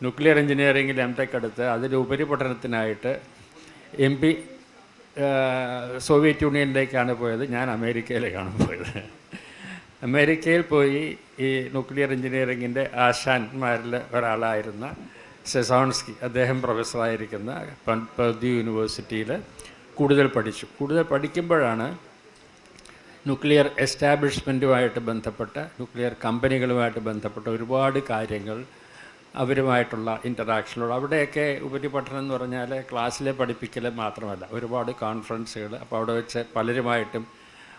Nuclear എഞ്ചിനീയറിംഗിൽ M tech എടുത്ത് അതിന്റെ ഉപരിപഠനത്തിനായിട്ട് എം പി സോവിയറ്റ് യൂണിയനിലേക്കാണ് പോയത്. ഞാൻ അമേരിക്കയിലേക്കാണ് പോയത്. അമേരിക്കയിൽ പോയി ഈ ന്യൂക്ലിയർ എഞ്ചിനീയറിങ്ങിന്റെ ആശാന്മാരിൽ ഒരാളായിരുന്ന സെസോൺസ്കി അദ്ദേഹം പ്രൊഫസറായിരിക്കുന്ന പർദ്യു യൂണിവേഴ്സിറ്റിയിൽ കൂടുതൽ പഠിച്ചു. കൂടുതൽ പഠിക്കുമ്പോഴാണ് ന്യൂക്ലിയർ എസ്റ്റാബ്ലിഷ്മെന്റുമായിട്ട് ബന്ധപ്പെട്ട ന്യൂക്ലിയർ കമ്പനികളുമായിട്ട് ബന്ധപ്പെട്ട ഒരുപാട് കാര്യങ്ങൾ അവരുമായിട്ടുള്ള ഇന്ററാക്ഷനുകൾ അവിടെയൊക്കെ ഉപരിപഠനം എന്ന് പറഞ്ഞാൽ ക്ലാസ്സിലെ പഠിപ്പിക്കൽ മാത്രമല്ല. ഒരുപാട് കോൺഫറൻസുകൾ അപ്പോൾ അവിടെ വെച്ച് പലരുമായിട്ടും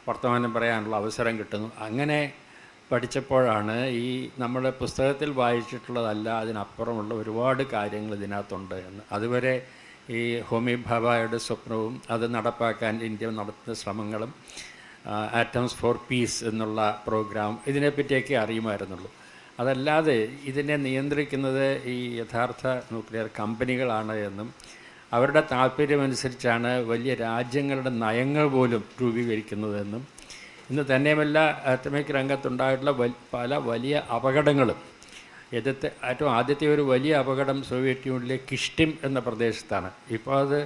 വർത്തമാനം പറയാനുള്ള അവസരം കിട്ടുന്നു. അങ്ങനെ പഠിച്ചപ്പോഴാണ് ഈ നമ്മുടെ പുസ്തകത്തിൽ വായിച്ചിട്ടുള്ളതല്ല അതിനപ്പുറമുള്ള ഒരുപാട് കാര്യങ്ങൾ ഇതിനകത്തുണ്ട് എന്ന്. അതുവരെ ഈ ഹോമി ഭാബായുടെ സ്വപ്നവും അത് നടപ്പാക്കാൻ ഇന്ത്യ നടത്തുന്ന ശ്രമങ്ങളും ആറ്റംസ് ഫോർ പീസ് എന്നുള്ള പ്രോഗ്രാം ഇതിനെപ്പറ്റിയൊക്കെ അറിയുമായിരുന്നുള്ളൂ. അതല്ലാതെ ഇതിനെ നിയന്ത്രിക്കുന്നത് ഈ യഥാർത്ഥ ന്യൂക്ലിയർ കമ്പനികളാണ് എന്നും അവരുടെ താല്പര്യമനുസരിച്ചാണ് വലിയ രാജ്യങ്ങളുടെ നയങ്ങൾ പോലും രൂപീകരിക്കുന്നതെന്നും ഇന്ന് തന്നെയുമല്ല ആറ്റമിക് രംഗത്തുണ്ടായിട്ടുള്ള പല വലിയ അപകടങ്ങളും. എതിർത്ത് ഏറ്റവും ആദ്യത്തെ ഒരു വലിയ അപകടം സോവിയറ്റ് യൂണിയനിലെ കിഷ്ടിം എന്ന പ്രദേശത്താണ്. ഇപ്പോൾ അത്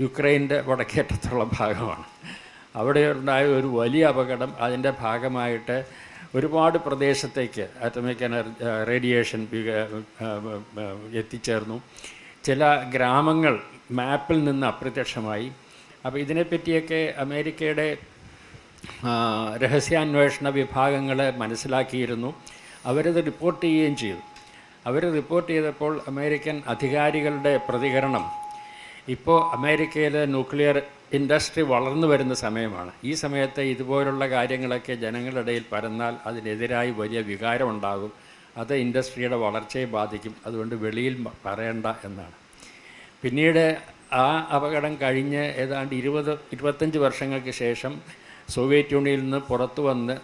യുക്രൈന്റെ വടക്കേറ്റത്തുള്ള ഭാഗമാണ്. അവിടെ ഉണ്ടായ ഒരു വലിയ അപകടം അതിന്റെ ഭാഗമായിട്ട് ഒരുപാട് പ്രദേശത്തേക്ക് ആറ്റമിക് റേഡിയേഷൻ എത്തിച്ചേർന്നു. ചില ഗ്രാമങ്ങൾ മാപ്പിൽ നിന്ന് അപ്രത്യക്ഷമായി. അപ്പോൾ ഇതിനെപ്പറ്റിയൊക്കെ അമേരിക്കയുടെ രഹസ്യാന്വേഷണ വിഭാഗങ്ങൾ മനസ്സിലാക്കിയിരുന്നു. അവരത് റിപ്പോർട്ട് ചെയ്യുകയും ചെയ്തു. അവർ റിപ്പോർട്ട് ചെയ്തപ്പോൾ അമേരിക്കൻ അധികാരികളുടെ പ്രതികരണം ഇപ്പോൾ അമേരിക്കയിലെ ന്യൂക്ലിയർ ഇൻഡസ്ട്രി വളർന്നു വരുന്ന സമയമാണ്. ഈ സമയത്ത് ഇതുപോലുള്ള കാര്യങ്ങളൊക്കെ ജനങ്ങളിടയിൽ പരന്നാൽ അതിനെതിരായി വലിയ വികാരമുണ്ടാകും. അത് ഇൻഡസ്ട്രിയുടെ വളർച്ചയെ ബാധിക്കും. അതുകൊണ്ട് വെളിയിൽ പറയണ്ട എന്നാണ്. പിന്നീട് ആ അപകടം കഴിഞ്ഞ് ഏതാണ്ട് ഇരുപത് ഇരുപത്തഞ്ച് വർഷങ്ങൾക്ക് ശേഷം സോവിയറ്റ് യൂണിയനിൽ നിന്ന് പുറത്തു വന്ന്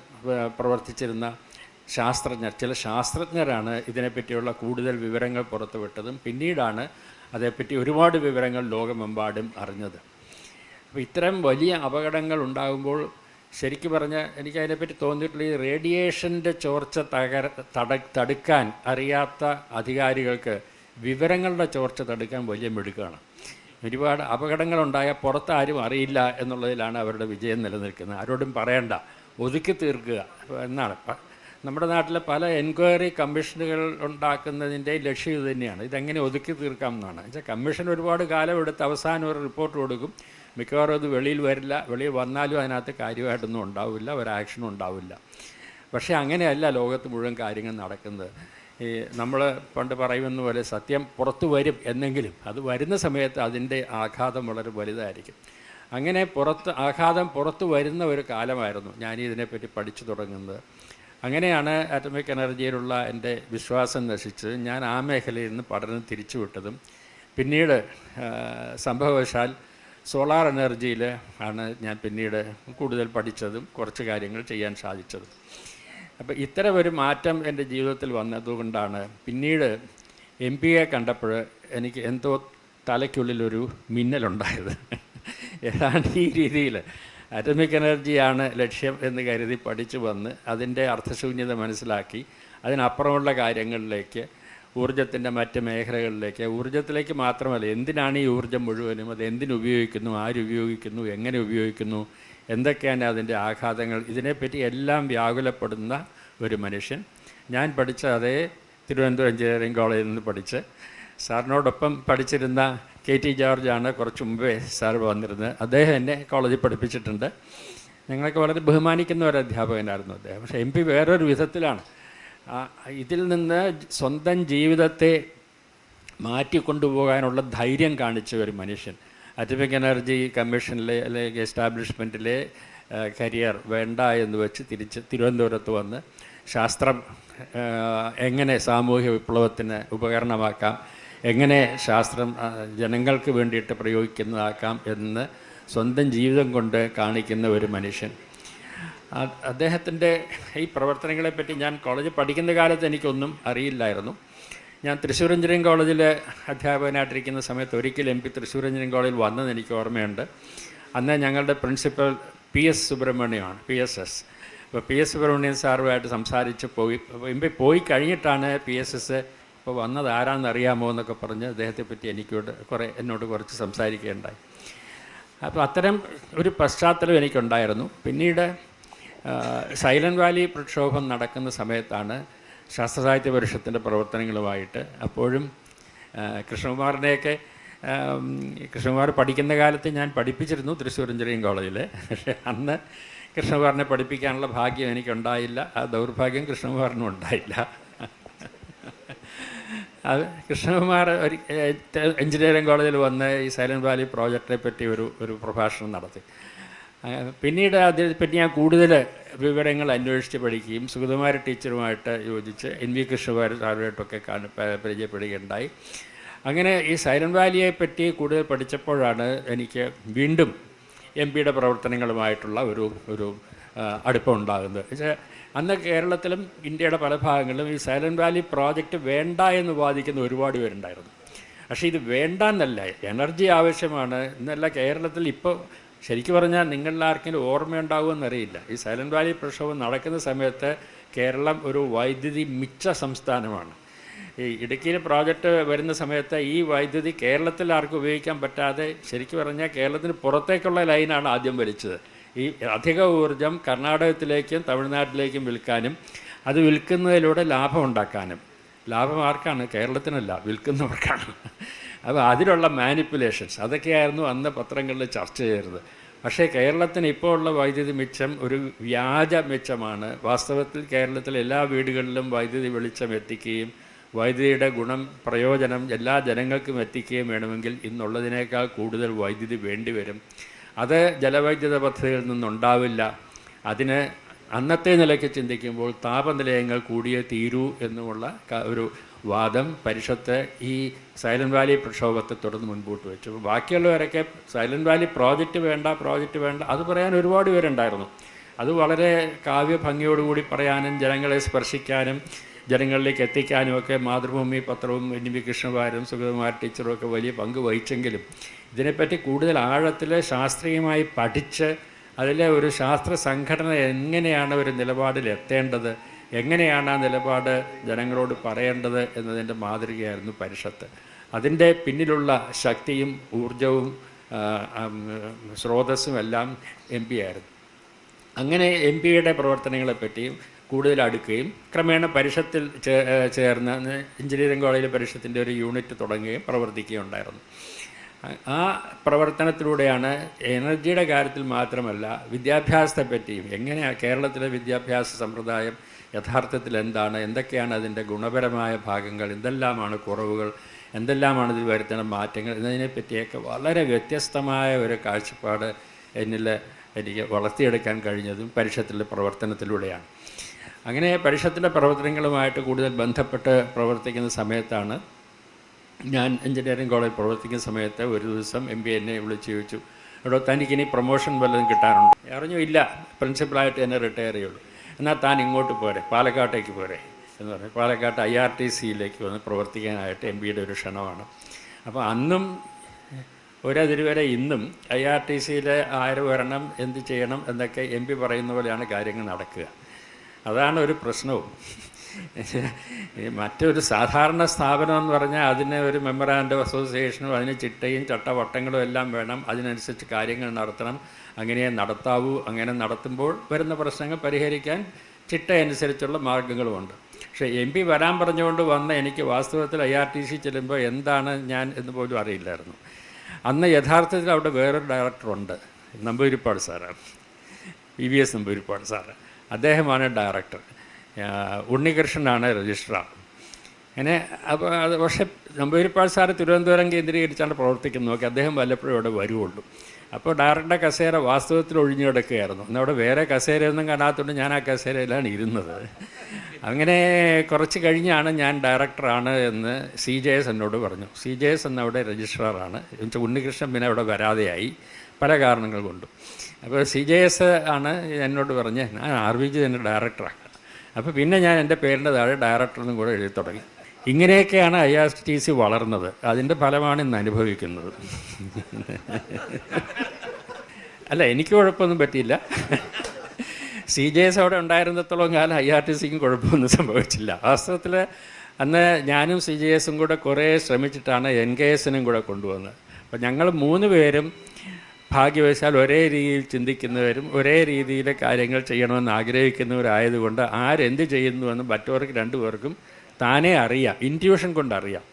പ്രവർത്തിച്ചിരുന്ന ശാസ്ത്രജ്ഞർ ചില ശാസ്ത്രജ്ഞരാണ് ഇതിനെപ്പറ്റിയുള്ള കൂടുതൽ വിവരങ്ങൾ പുറത്തുവിട്ടതും. പിന്നീടാണ് അതേപ്പറ്റി ഒരുപാട് വിവരങ്ങൾ ലോകമെമ്പാടും അറിഞ്ഞത്. അപ്പോൾ ഇത്തരം വലിയ അപകടങ്ങൾ ഉണ്ടാകുമ്പോൾ ശരിക്കും പറഞ്ഞാൽ എനിക്ക് അതിനെപ്പറ്റി തോന്നിയിട്ടുള്ള ഈ റേഡിയേഷന്റെ ചോർച്ച തകര തട തടുക്കാൻ അറിയാത്ത അധികാരികൾക്ക് വിവരങ്ങളുടെ ചോർച്ച തടുക്കാൻ വലിയ മിടുക്കാണ്. ഒരുപാട് അപകടങ്ങളുണ്ടായ പുറത്ത് ആരും അറിയില്ല എന്നുള്ളതിലാണ് അവരുടെ വിജയം നിലനിൽക്കുന്നത്. ആരോടും പറയണ്ട. ഒതുക്കി തീർക്കുക. എന്നാണ്? നമ്മുടെ നാട്ടിലെ പല എൻക്വയറി കമ്മീഷനുകൾ ഉണ്ടാക്കുന്നതിന്റെ ലക്ഷ്യം ഇത് തന്നെയാണ്. ഇതെങ്ങനെ ഒതുക്കി തീർക്കാം എന്നാണ്. വെച്ചാൽ കമ്മീഷൻ ഒരുപാട് കാലം എടുത്ത് അവസാനം ഒരു റിപ്പോർട്ട് കൊടുക്കും. മിക്കവാറും അത് വെളിയിൽ വരില്ല. വെളിയിൽ വന്നാലും അതിനകത്ത് കാര്യമായിട്ടൊന്നും ഉണ്ടാവില്ല. ഒരു ആക്ഷനും ഉണ്ടാവില്ല. പക്ഷേ അങ്ങനെയല്ല ലോകത്ത് മുഴുവൻ കാര്യങ്ങൾ നടക്കുന്നത്. ഈ നമ്മൾ പണ്ട് പറയുമെന്ന പോലെ സത്യം പുറത്തു വരും എന്നെങ്കിലും അത് വരുന്ന സമയത്ത് അതിന്റെ ആഘാതം വളരെ വലുതായിരിക്കും. അങ്ങനെ പുറത്ത് ആഘാതം പുറത്തു വരുന്ന ഒരു കാലമായിരുന്നു ഞാൻ ഇതിനെപ്പറ്റി പഠിച്ചു തുടങ്ങുന്നത്. അങ്ങനെയാണ് ആറ്റമിക് എനർജിയിലുള്ള എന്റെ വിശ്വാസം നശിച്ച് ഞാൻ ആ മേഖലയിൽ നിന്ന് പഠനം തിരിച്ചുവിട്ടതും പിന്നീട് സംഭവവശാൽ സോളാർ എനർജിയിൽ ആണ് ഞാൻ പിന്നീട് കൂടുതൽ പഠിച്ചതും കുറച്ച് കാര്യങ്ങൾ ചെയ്യാൻ സാധിച്ചതും. അപ്പോൾ ഇത്തരം ഒരു മാറ്റം എന്റെ ജീവിതത്തിൽ വന്നതുകൊണ്ടാണ് പിന്നീട് എം പിയെ കണ്ടപ്പോൾ എനിക്ക് എന്തോ തലയ്ക്കുള്ളിലൊരു മിന്നലുണ്ടായത്. ഏതാണ്ട് ഈ രീതിയിൽ അറ്റമിക് എനർജിയാണ് ലക്ഷ്യം എന്ന് കരുതി പഠിച്ചു വന്ന് അതിന്റെ അർത്ഥശൂന്യത മനസ്സിലാക്കി അതിനപ്പുറമുള്ള കാര്യങ്ങളിലേക്ക് ഊർജത്തിന്റെ മറ്റ് മേഖലകളിലേക്ക്. ഊർജത്തിലേക്ക് മാത്രമല്ല എന്തിനാണ് ഈ ഊർജം മുഴുവനും? അത് എന്തിനുപയോഗിക്കുന്നു ആരുപയോഗിക്കുന്നു എങ്ങനെ ഉപയോഗിക്കുന്നു? എന്തൊക്കെയാണ് അതിന്റെ ആഘാതങ്ങൾ? ഇതിനെപ്പറ്റി എല്ലാം വ്യാകുലപ്പെടുന്ന ഒരു മനുഷ്യൻ. ഞാൻ പഠിച്ച അതേ തിരുവനന്തപുരം എഞ്ചിനീയറിംഗ് കോളേജിൽ നിന്ന് പഠിച്ച് സാറിനോടൊപ്പം പഠിച്ചിരുന്ന കെ ടി ജോർജാണ് കുറച്ച് മുമ്പേ സാർ വന്നിരുന്നത്. അദ്ദേഹം എന്നെ കോളേജിൽ പഠിപ്പിച്ചിട്ടുണ്ട്. ഞങ്ങളൊക്കെ വളരെ ബഹുമാനിക്കുന്ന ഒരു അധ്യാപകനായിരുന്നു അദ്ദേഹം. പക്ഷേ എം പി വേറൊരു വിധത്തിലാണ്. ഇതിൽ നിന്ന് സ്വന്തം ജീവിതത്തെ മാറ്റിക്കൊണ്ടുപോകാനുള്ള ധൈര്യം കാണിച്ച ഒരു മനുഷ്യൻ. അറ്റമിക് എനർജി കമ്മീഷനിലെ അല്ലെങ്കിൽ എസ്റ്റാബ്ലിഷ്മെന്റിലെ കരിയർ വേണ്ട എന്ന് വെച്ച് തിരിച്ച് തിരുവനന്തപുരത്ത് വന്ന് ശാസ്ത്രം എങ്ങനെ സാമൂഹ്യ വിപ്ലവത്തിന് ഉപകരണമാക്കാം എങ്ങനെ ശാസ്ത്രം ജനങ്ങൾക്ക് വേണ്ടിയിട്ട് പ്രയോഗിക്കുന്നതാക്കാം എന്ന് സ്വന്തം ജീവിതം കൊണ്ട് കാണിക്കുന്ന ഒരു മനുഷ്യൻ. അദ്ദേഹത്തിന്റെ ഈ പ്രവർത്തനങ്ങളെപ്പറ്റി ഞാൻ കോളേജിൽ പഠിക്കുന്ന കാലത്ത് എനിക്കൊന്നും അറിയില്ലായിരുന്നു. ഞാൻ തൃശ്ശൂർ എഞ്ചിനീയറിംഗ് കോളേജിൽ അധ്യാപകനായിട്ടിരിക്കുന്ന സമയത്ത് ഒരിക്കൽ എം പി തൃശ്ശൂർ എഞ്ചിനീയറിംഗ് കോളേജിൽ വന്നത് എനിക്ക് ഓർമ്മയുണ്ട്. അന്ന് ഞങ്ങളുടെ പ്രിൻസിപ്പൽ പി എസ് സുബ്രഹ്മണ്യമാണ് പി എസ് എസ്. അപ്പോൾ പി എസ് സുബ്രഹ്മണ്യൻ സാറുമായിട്ട് സംസാരിച്ച് പോയി എം പി പോയി കഴിഞ്ഞിട്ടാണ് പി എസ് എസ് ഇപ്പോൾ വന്നത് ആരാണെന്ന് അറിയാമോ എന്നൊക്കെ പറഞ്ഞ് അദ്ദേഹത്തെ പറ്റി എനിക്കോട് കുറേ എന്നോട് കുറച്ച് സംസാരിക്കുകയുണ്ടായി. അപ്പോൾ അത്തരം ഒരു പശ്ചാത്തലം എനിക്കുണ്ടായിരുന്നു. പിന്നീട് സൈലന്റ് വാലി പ്രക്ഷോഭം നടക്കുന്ന സമയത്താണ് ശാസ്ത്രസാഹിത്യ പരിഷത്തിന്റെ പ്രവർത്തനങ്ങളുമായിട്ട് അപ്പോഴും കൃഷ്ണകുമാറിനെയൊക്കെ കൃഷ്ണകുമാർ പഠിക്കുന്ന കാലത്ത് ഞാൻ പഠിപ്പിച്ചിരുന്നു തൃശ്ശൂർ എഞ്ചിനീയറിംഗ് കോളേജിൽ പക്ഷേ അന്ന് കൃഷ്ണകുമാറിനെ പഠിപ്പിക്കാനുള്ള ഭാഗ്യം എനിക്കുണ്ടായില്ല. ആ ദൗർഭാഗ്യം കൃഷ്ണകുമാറിനും ഉണ്ടായില്ല. അത് കൃഷ്ണകുമാർ ഒരു എഞ്ചിനീയറിംഗ് കോളേജിൽ വന്ന് ഈ സൈലന്റ് വാലി പ്രോജക്റ്റിനെ പറ്റി ഒരു ഒരു പ്രഭാഷണം നടത്തി. പിന്നീട് അതിനെപ്പറ്റി ഞാൻ കൂടുതൽ വിവരങ്ങൾ അന്വേഷിച്ച് പഠിക്കുകയും സുഗതകുമാര ടീച്ചറുമായിട്ട് യോജിച്ച് എൻ വി കൃഷ്ണകുമാർ സാറുമായിട്ടൊക്കെ പരിചയപ്പെടുകയുണ്ടായി. അങ്ങനെ ഈ സൈലന്റ് വാലിയെ പറ്റി കൂടുതൽ പഠിച്ചപ്പോഴാണ് എനിക്ക് വീണ്ടും എം പിയുടെ പ്രവർത്തനങ്ങളുമായിട്ടുള്ള ഒരു ഒരു അടുപ്പം ഉണ്ടാകുന്നത്. അന്ന് കേരളത്തിലും ഇന്ത്യയുടെ പല ഭാഗങ്ങളിലും ഈ സൈലന്റ് വാലി പ്രോജക്റ്റ് വേണ്ട എന്ന് വാദിക്കുന്ന ഒരുപാട് പേരുണ്ടായിരുന്നു. പക്ഷേ ഇത് വേണ്ട എന്നല്ല എനർജി ആവശ്യമാണ്. എന്നല്ല കേരളത്തിൽ ഇപ്പോൾ ശരിക്കും പറഞ്ഞാൽ നിങ്ങളിൽ ആർക്കെങ്കിലും ഓർമ്മയുണ്ടാകുമെന്നറിയില്ല ഈ സൈലന്റ് വാലി പ്രക്ഷോഭം നടക്കുന്ന സമയത്ത് കേരളം ഒരു വൈദ്യുതി മിച്ച സംസ്ഥാനമാണ്. ഈ ഇടുക്കിയിൽ പ്രോജക്റ്റ് വരുന്ന സമയത്ത് ഈ വൈദ്യുതി കേരളത്തിൽ ആർക്കും ഉപയോഗിക്കാൻ പറ്റാതെ ശരിക്കും പറഞ്ഞാൽ കേരളത്തിന് പുറത്തേക്കുള്ള ലൈനാണ് ആദ്യം വലിച്ചത്. ഈ അധിക ഊർജം കർണാടകത്തിലേക്കും തമിഴ്നാട്ടിലേക്കും വിൽക്കാനും അത് വിൽക്കുന്നതിലൂടെ ലാഭം ഉണ്ടാക്കാനും. ലാഭം ആർക്കാണ്? കേരളത്തിനല്ല വിൽക്കുന്നവർക്കാണ്. അപ്പോൾ അതിലുള്ള മാനിപ്പുലേഷൻസ്. അതൊക്കെയായിരുന്നു അന്ന് പത്രങ്ങളിൽ ചർച്ച ചെയ്തത് പക്ഷേ കേരളത്തിന് ഇപ്പോൾ ഉള്ള വൈദ്യുതി മിച്ചം ഒരു വ്യാജ മിച്ചമാണ്. വാസ്തവത്തിൽ കേരളത്തിലെ എല്ലാ വീടുകളിലും വൈദ്യുതി വെളിച്ചം എത്തിക്കുകയും വൈദ്യുതിയുടെ ഗുണം പ്രയോജനം എല്ലാ ജനങ്ങൾക്കും എത്തിക്കുകയും വേണമെങ്കിൽ ഇന്നുള്ളതിനേക്കാൾ കൂടുതൽ വൈദ്യുതി വേണ്ടിവരും അത് ജലവൈദ്യുത പദ്ധതികളിൽ നിന്നുണ്ടാവില്ല. അതിന് അന്നത്തെ നിലയ്ക്ക് ചിന്തിക്കുമ്പോൾ താപനിലയങ്ങൾ കൂടിയേ തീരൂ എന്നുമുള്ള ഒരു വാദം പരിഷത്ത് ഈ സൈലന്റ് വാലി പ്രക്ഷോഭത്തെ തുടർന്ന് മുൻപോട്ട് വെച്ചു. അപ്പോൾ ബാക്കിയുള്ളവരൊക്കെ സൈലന്റ് വാലി പ്രോജക്റ്റ് വേണ്ട പ്രോജക്റ്റ് വേണ്ട അത് പറയാൻ ഒരുപാട് പേരുണ്ടായിരുന്നു. അത് വളരെ കാവ്യഭംഗിയോടുകൂടി പറയാനും ജനങ്ങളെ സ്പർശിക്കാനും ജനങ്ങളിലേക്ക് എത്തിക്കാനും ഒക്കെ മാതൃഭൂമി പത്രവും എൻ വി കൃഷ്ണകുമാരും സുഗതകുമാർ ടീച്ചറും ഒക്കെ വലിയ പങ്ക് വഹിച്ചെങ്കിലും ഇതിനെപ്പറ്റി കൂടുതൽ ആഴത്തിൽ ശാസ്ത്രീയമായി പഠിച്ച് അതിലെ ഒരു ശാസ്ത്ര സംഘടന എങ്ങനെയാണ് ഒരു നിലപാടിൽ എത്തേണ്ടത് എങ്ങനെയാണ് ആ നിലപാട് ജനങ്ങളോട് പറയേണ്ടത് എന്നതിന്റെ മാതൃകയായിരുന്നു പരിഷത്ത്. അതിന്റെ പിന്നിലുള്ള ശക്തിയും ഊർജവും സ്രോതസ്സും എല്ലാം എം പി ആയിരുന്നു. അങ്ങനെ എം പിയുടെ പ്രവർത്തനങ്ങളെപ്പറ്റിയും കൂടുതൽ അടുക്കുകയും ക്രമേണ പരിഷത്തിൽ ചേർന്ന് എഞ്ചിനീയറിംഗ് കോളേജിലെ പരിഷത്തിന്റെ ഒരു യൂണിറ്റ് തുടങ്ങുകയും പ്രവർത്തിക്കുകയും ഉണ്ടായിരുന്നു ആ പ്രവർത്തനത്തിലൂടെയാണ് എനർജിയുടെ കാര്യത്തിൽ മാത്രമല്ല വിദ്യാഭ്യാസത്തെപ്പറ്റിയും എങ്ങനെയാണ് കേരളത്തിലെ വിദ്യാഭ്യാസ സമ്പ്രദായം യഥാർത്ഥത്തിൽ എന്താണ്? എന്തൊക്കെയാണ് അതിന്റെ ഗുണപരമായ ഭാഗങ്ങൾ? എന്തെല്ലാമാണ് കുറവുകൾ? എന്തെല്ലാമാണ് ഇതിൽ വരുത്തുന്ന മാറ്റങ്ങൾ? എന്നതിനെ പറ്റിയൊക്കെ വളരെ വ്യത്യസ്തമായ ഒരു കാഴ്ചപ്പാട് എന്നിൽ എനിക്ക് വളർത്തിയെടുക്കാൻ കഴിഞ്ഞതും പരിഷത്തിന്റെ പ്രവർത്തനത്തിലൂടെയാണ്. അങ്ങനെ പരിഷത്തിന്റെ പ്രവർത്തനങ്ങളുമായിട്ട് കൂടുതൽ ബന്ധപ്പെട്ട് പ്രവർത്തിക്കുന്ന സമയത്താണ് ഞാൻ എഞ്ചിനീയറിംഗ് കോളേജ് പ്രവർത്തിക്കുന്ന സമയത്ത് ഒരു ദിവസം എം ബി എന്നെ വിളിച്ച് ചോദിച്ചു എടോ തനിക്കിനി പ്രൊമോഷൻ വല്ലതും കിട്ടാനുണ്ട്? അറിഞ്ഞു ഇല്ല. പ്രിൻസിപ്പളായിട്ട് എന്നെ റിട്ടയർ ചെയ്യുള്ളൂ. എന്നാൽ താൻ ഇങ്ങോട്ട് പോരെ പാലക്കാട്ടേക്ക് പോരെ എന്ന് പറഞ്ഞു പാലക്കാട്ട് ഐ ആർ ടി സിയിലേക്ക് വന്ന് പ്രവർത്തിക്കാനായിട്ട് എം പിയുടെ ഒരു ക്ഷണമാണ്. അപ്പോൾ അന്നും ഒരതിരുവരെ ഇന്നും ഐ ആർ ടി സിയിലെ ആര് വരണം എന്ത് ചെയ്യണം എന്നൊക്കെ എം പി പറയുന്ന പോലെയാണ് കാര്യങ്ങൾ നടക്കുക. അതാണ് ഒരു പ്രശ്നവും. മറ്റൊരു സാധാരണ സ്ഥാപനം എന്ന് പറഞ്ഞാൽ അതിന് ഒരു മെമ്മറാൻഡം അസോസിയേഷനും അതിന് ചിട്ടയും ചട്ടവട്ടങ്ങളും എല്ലാം വേണം. അതിനനുസരിച്ച് കാര്യങ്ങൾ നടത്തണം. അങ്ങനെ നടത്താവൂ. അങ്ങനെ നടത്തുമ്പോൾ വരുന്ന പ്രശ്നങ്ങൾ പരിഹരിക്കാൻ ചിട്ടയനുസരിച്ചുള്ള മാർഗങ്ങളുമുണ്ട്. പക്ഷേ എം പി വരാൻ പറഞ്ഞുകൊണ്ട് വന്ന എനിക്ക് വാസ്തവത്തിൽ ഐ ആർ ടി സി ചെല്ലുമ്പോൾ എന്താണ് ഞാൻ എന്ന് പോലും അറിയില്ലായിരുന്നു. അന്ന് യഥാർത്ഥത്തിൽ അവിടെ വേറൊരു ഡയറക്ടറുണ്ട്. Namboodiripad sir. P V S Namboodiripad sir. അദ്ദേഹമാണ് ഡയറക്ടർ. ഉണ്ണികൃഷ്ണനാണ് രജിസ്ട്രാർ അങ്ങനെ അപ്പോൾ അത് പക്ഷേ നമ്പൂരിപ്പാട് സാറ് തിരുവനന്തപുരം കേന്ദ്രീകരിച്ചാണ് പ്രവർത്തിക്കുന്നത് നോക്കി അദ്ദേഹം വല്ലപ്പോഴും ഇവിടെ വരുവുള്ളൂ. അപ്പോൾ ഡയറക്ടറുടെ കസേര വാസ്തവത്തിൽ ഒഴിഞ്ഞു കിടക്കുകയായിരുന്നു. എന്നാൽ അവിടെ വേറെ കസേരയൊന്നും കാണാത്തതുകൊണ്ട് ഞാൻ ആ കസേരയിലാണ് ഇരുന്നത്. അങ്ങനെ കുറച്ച് കഴിഞ്ഞാണ് ഞാൻ ഡയറക്ടറാണ് എന്ന് സി ജെ എസ് എന്നോട് പറഞ്ഞു. സി ജെ എസ് എന്ന അവിടെ രജിസ്ട്രാറാണ്. ഉണ്ണികൃഷ്ണൻ പിന്നെ അവിടെ വരാതെയായി. പല കാരണങ്ങൾ കൊണ്ടും. അപ്പോൾ സി ജെ എസ് ആണ് എന്നോട് പറഞ്ഞ് ഞാൻ ആർ വി ജി തന്നെ ഡയറക്ടറാണ് അപ്പോൾ പിന്നെ ഞാൻ എന്റെ പേരിന്റെ താഴെ ഡയറക്ടറിനും കൂടെ എഴുതി തുടങ്ങി. ഇങ്ങനെയൊക്കെയാണ് ഐ ആർ ടി സി വളർന്നത്. അതിന്റെ ഫലമാണ് ഇന്ന് അനുഭവിക്കുന്നത്. അല്ല എനിക്ക് കുഴപ്പമൊന്നും പറ്റിയില്ല. സി ജെ എസ് അവിടെ ഉണ്ടായിരുന്നിടത്തോളം കാലം ഐ ആർ ടി സിക്കും കുഴപ്പമൊന്നും സംഭവിച്ചില്ല. വാസ്തവത്തിൽ അന്ന് ഞാനും സി ജെ എസും കൂടെ കുറേ ശ്രമിച്ചിട്ടാണ് എൻ കെ എസിനും കൂടെ കൊണ്ടുവന്നത്. അപ്പം ഞങ്ങൾ മൂന്ന് പേരും ഭാഗ്യവശാൽ ഒരേ രീതിയിൽ ചിന്തിക്കുന്നവരും ഒരേ രീതിയിൽ കാര്യങ്ങൾ ചെയ്യണമെന്ന് ആഗ്രഹിക്കുന്നവരായതുകൊണ്ട് ആരെന്ത് ചെയ്യുന്നുവെന്ന് മറ്റവർക്ക് രണ്ടുപേർക്കും താനേ അറിയാം ഇന്റ്യൂഷൻ കൊണ്ടറിയാം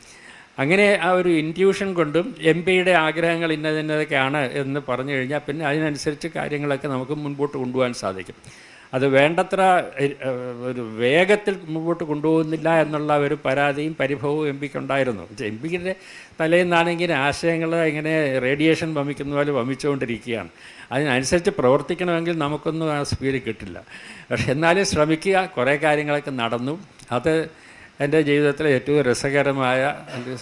അങ്ങനെ ആ ഒരു ഇന്റ്യൂഷൻ കൊണ്ടും എം പിയുടെ ആഗ്രഹങ്ങൾ ഇന്നതിന്നതൊക്കെയാണ് എന്ന് പറഞ്ഞു കഴിഞ്ഞാൽ പിന്നെ അതിനനുസരിച്ച് കാര്യങ്ങളൊക്കെ നമുക്ക് മുൻപോട്ട് കൊണ്ടുപോകാൻ സാധിക്കും. അത് വേണ്ടത്ര ഒരു വേഗത്തിൽ മുമ്പോട്ട് കൊണ്ടുപോകുന്നില്ല എന്നുള്ള ഒരു പരാതിയും പരിഭവവും എം പിക്ക് ഉണ്ടായിരുന്നു എം പിയുടെ തലേന്നാണെങ്കിൽ ആശയങ്ങൾ ഇങ്ങനെ റേഡിയേഷൻ വമിക്കുന്ന പോലെ വമിച്ചുകൊണ്ടിരിക്കുകയാണ്. അതിനനുസരിച്ച് പ്രവർത്തിക്കണമെങ്കിൽ നമുക്കൊന്നും ആ സ്പീഡ് കിട്ടില്ല. പക്ഷെ എന്നാലും ശ്രമിക്കുക കുറേ കാര്യങ്ങളൊക്കെ നടന്നു. അത് എന്റെ ജീവിതത്തിലെ ഏറ്റവും രസകരമായ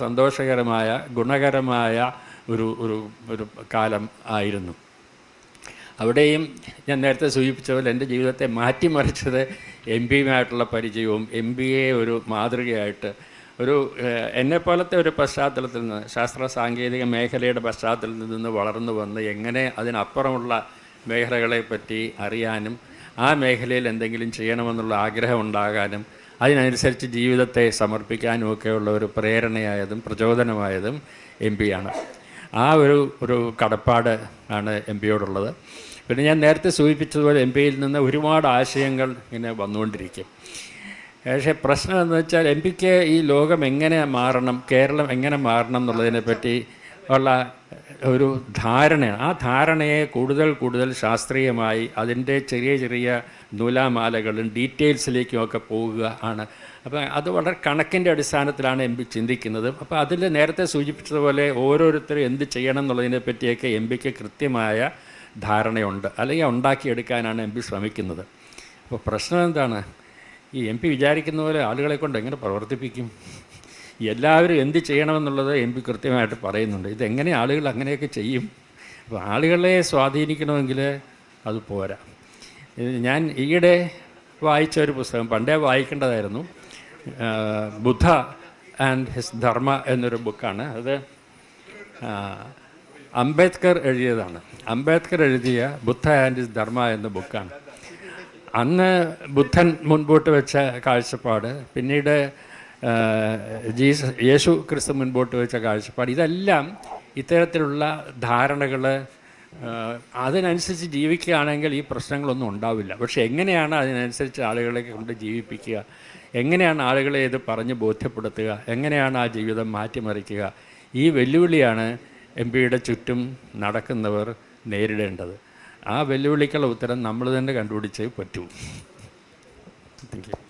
സന്തോഷകരമായ ഗുണകരമായ ഒരു ഒരു ഒരു കാലം ആയിരുന്നു. അവിടെയും ഞാൻ നേരത്തെ സൂചിപ്പിച്ച പോലെ എന്റെ ജീവിതത്തെ മാറ്റിമറിച്ചത് എം പിയുമായിട്ടുള്ള പരിചയവും എം എ ഒരു മാതൃകയായിട്ട് ഒരു എന്നെപ്പോലത്തെ ഒരു പശ്ചാത്തലത്തിൽ നിന്ന് ശാസ്ത്ര സാങ്കേതിക മേഖലയുടെ പശ്ചാത്തലത്തിൽ നിന്ന് വളർന്നു വന്ന് എങ്ങനെ അതിനപ്പുറമുള്ള മേഖലകളെ പറ്റി അറിയാനും ആ മേഖലയിൽ എന്തെങ്കിലും ചെയ്യണമെന്നുള്ള ആഗ്രഹം ഉണ്ടാകാനും അതിനനുസരിച്ച് ജീവിതത്തെ സമർപ്പിക്കാനും ഒക്കെയുള്ള ഒരു പ്രേരണയായതും പ്രചോദനമായതും എം പിയാണ് ആ ഒരു ഒരു കടപ്പാട് ആണ് എം പിയോടുള്ളത് പിന്നെ ഞാൻ നേരത്തെ സൂചിപ്പിച്ചതുപോലെ എം പിയിൽ നിന്ന് ഒരുപാട് ആശയങ്ങൾ ഇങ്ങനെ വന്നുകൊണ്ടിരിക്കും. പക്ഷേ പ്രശ്നം എന്ന് വെച്ചാൽ എം പിക്ക് ഈ ലോകം എങ്ങനെ മാറണം കേരളം എങ്ങനെ മാറണം എന്നുള്ളതിനെ പറ്റി ഉള്ള ഒരു ധാരണയാണ്. ആ ധാരണയെ കൂടുതൽ കൂടുതൽ ശാസ്ത്രീയമായി അതിന്റെ ചെറിയ ചെറിയ നൂലാമാലകളും ഡീറ്റെയിൽസിലേക്കും ഒക്കെ പോകുക ആണ്. അപ്പം അത് വളരെ കണക്കിന്റെ അടിസ്ഥാനത്തിലാണ് എം പി ചിന്തിക്കുന്നത്. അപ്പോൾ അതിൽ നേരത്തെ സൂചിപ്പിച്ചതുപോലെ ഓരോരുത്തരും എന്ത് ചെയ്യണം എന്നുള്ളതിനെ പറ്റിയൊക്കെ എം പിക്ക് കൃത്യമായ ധാരണയുണ്ട്. അല്ലെങ്കിൽ ഉണ്ടാക്കിയെടുക്കാനാണ് എം പി ശ്രമിക്കുന്നത്. അപ്പോൾ പ്രശ്നം എന്താണ്? ഈ എം പി വിചാരിക്കുന്ന പോലെ ആളുകളെ കൊണ്ട് എങ്ങനെ പ്രവർത്തിപ്പിക്കും? എല്ലാവരും എന്ത് ചെയ്യണമെന്നുള്ളത് എം പി കൃത്യമായിട്ട് പറയുന്നുണ്ട്. ഇതെങ്ങനെ ആളുകൾ അങ്ങനെയൊക്കെ ചെയ്യും? അപ്പോൾ ആളുകളെ സ്വാധീനിക്കണമെങ്കിൽ അത് പോരാ. ഞാൻ ഈയിടെ വായിച്ച ഒരു പുസ്തകം പണ്ടേ വായിക്കേണ്ടതായിരുന്നു. ബുദ്ധ ആൻഡ് ഹിസ് ധർമ്മ എന്നൊരു ബുക്കാണ്. അത് അംബേദ്കർ എഴുതിയതാണ്. അംബേദ്കർ എഴുതിയ ബുദ്ധ ആൻഡ് ഇസ് ധർമ്മ എന്ന ബുക്കാണ്. അന്ന് ബുദ്ധൻ മുൻപോട്ട് വെച്ച കാഴ്ചപ്പാട് പിന്നീട് ജീസസ് യേശു ക്രിസ്തു മുൻപോട്ട് വെച്ച കാഴ്ചപ്പാട് ഇതെല്ലാം ഇത്തരത്തിലുള്ള ധാരണകൾ അതിനനുസരിച്ച് ജീവിക്കുകയാണെങ്കിൽ ഈ പ്രശ്നങ്ങളൊന്നും ഉണ്ടാവില്ല. പക്ഷെ എങ്ങനെയാണ് അതിനനുസരിച്ച് ആളുകളെ കൊണ്ട് ജീവിപ്പിക്കുക? എങ്ങനെയാണ് ആളുകളെ ഇത് പറഞ്ഞ് ബോധ്യപ്പെടുത്തുക? എങ്ങനെയാണ് ആ ജീവിതം മാറ്റിമറിക്കുക? ഈ വെല്ലുവിളിയാണ് എം പിയുടെ ചുറ്റും നടക്കുന്നവർ നേരിടേണ്ടത്. ആ വെല്ലുവിളിക്കുള്ള ഉത്തരം നമ്മൾ തന്നെ കണ്ടുപിടിച്ചേ പറ്റൂ. Thank you